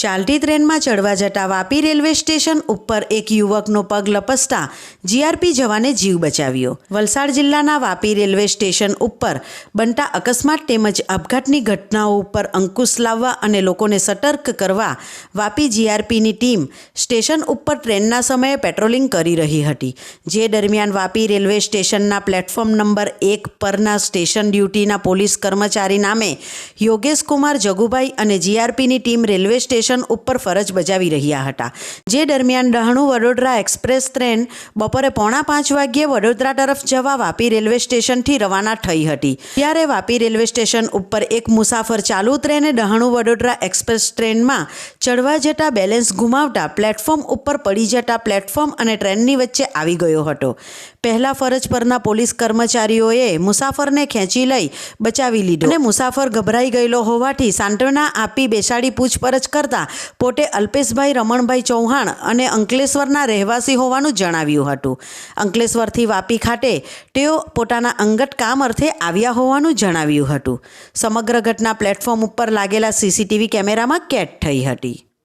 ચાલતી ટ્રેનમાં ચડવા જતા વાપી રેલવે સ્ટેશન ઉપર એક યુવકનો પગ લપસતા જીઆરપી જવાને જીવ બચાવ્યો. વલસાડ જિલ્લાના વાપી રેલવે સ્ટેશન ઉપર બનતા અકસ્માત તેમજ આપઘાતની ઘટનાઓ ઉપર અંકુશ લાવવા અને લોકોને સતર્ક કરવા વાપી જીઆરપીની ટીમ સ્ટેશન ઉપર ટ્રેનના સમયે પેટ્રોલિંગ કરી રહી હતી. જે દરમિયાન વાપી રેલવે સ્ટેશનના પ્લેટફોર્મ નંબર એક પરના સ્ટેશન ડ્યુટીના પોલીસ કર્મચારી નામે યોગેશ કુમાર જગુભાઈ અને જીઆરપીની ટીમ રેલવે સ્ટેશન ઉપર ફરજ બજાવી રહ્યા હતા. જે દરમિયાન ડહાણુ વડોદરા એક્સપ્રેસ ટ્રેન બપોરે પોણા પાંચ વાગ્યે વડોદરા તરફ જવા વાપી રેલવે સ્ટેશનથી રવાના થઈ હતી. ત્યારે વાપી રેલવે સ્ટેશન ઉપર એક મુસાફર ચાલુ ટ્રેને ડહાણુ વડોદરા એક્સપ્રેસ ટ્રેનમાં ચડવા જતા બેલેન્સ ગુમાવતા પ્લેટફોર્મ ઉપર પડી જતા પ્લેટફોર્મ અને ટ્રેનની વચ્ચે આવી ગયો હતો. પહેલા ફરજ પરના પોલીસ કર્મચારીઓએ મુસાફરને ખેંચી લઈ બચાવી લીધો. અને મુસાફર ગભરાઈ ગયેલો હોવાથી સાંત્વના આપી બેસાડી પૂછપરછ કરતા પોતે અલ્પેશભાઈ રમણભાઈ ચૌહાણ અને અંકલેશ્વરના રહેવાસી હોવાનું જણાવ્યું હતું. અંકલેશ્વરથી વાપી ખાતે તેઓ પોતાના અંગત કામ અર્થે આવ્યા હોવાનું જણાવ્યું હતું. સમગ્ર ઘટના પ્લેટફોર્મ ઉપર લાગેલા સીસીટીવી કેમેરામાં કેદ થઈ હતી.